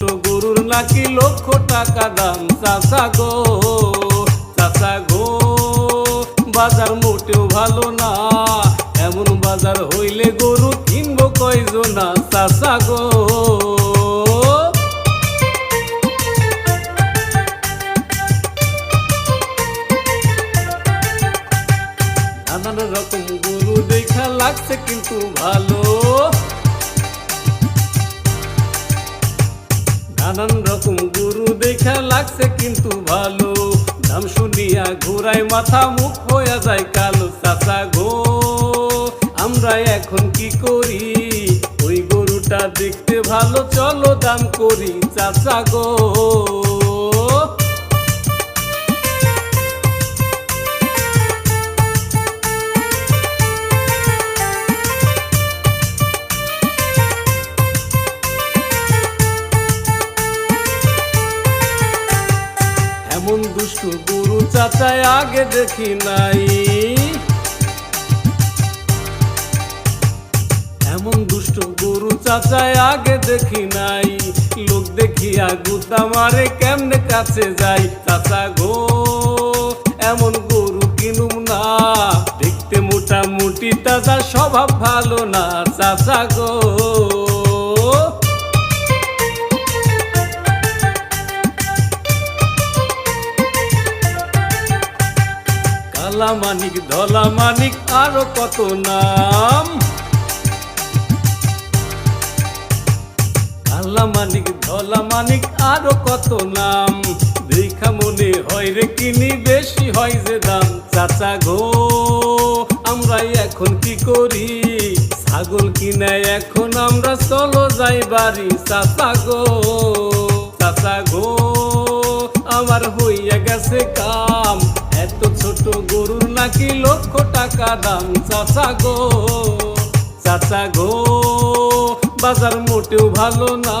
গরুর নাকি লক্ষ টাকা দাম? চাচা গো চাচা গো, বাজার মোটেও ভালো না। এমন বাজার হইলে গরু কিনবো কয়জনা? চাচা গো। নানান রকম গরু দেখা লাগছে কিন্তু ভালো। নানান রকম গুরু দেখা লাগছে কিন্তু ভালো। নাম শুনিয়া ঘুরাই মাথা মুখ হইয়া যায় কালো চাচা গো। আমরা এখন কি করি? ওই গরুটা দেখতে ভালো, চলো দাম করি চাচা গো। এমন দুষ্টু গরু চাচায় আগে দেখি নাই। এমন দুষ্ট গরু চাচায় আগে দেখি নাই। লোক দেখিয়া গুতা মারে কেমনে কাছে যাই? চাচা গো, এমন গরু কিনুম না। দেখতে মোটামুটি তাজা স্বভাব ভালো না, চাচা গো। কালা মানিক, ধলা মানিক, আরও কত নাম? কালা মানিক, ধলা মানিক, আরও কত নাম? দেখা মনে হয় রে কিনি, বেশি হয় যে দাম। চাচা গো, আমরা এখন কি করি? ছাগল কিনে এখন আমরা চলো যাই বাড়ি। চাচা গো চাচা গো, আমার হইয়া গেছে কাম। গরুর নাকি লক্ষ টাকা দাম, চাচা গো চাচা গো, বাজার মোটেও ভালো না।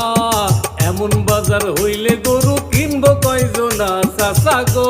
এমন বাজার হইলে গরু কিনবো কয়জনা, চাচা গো।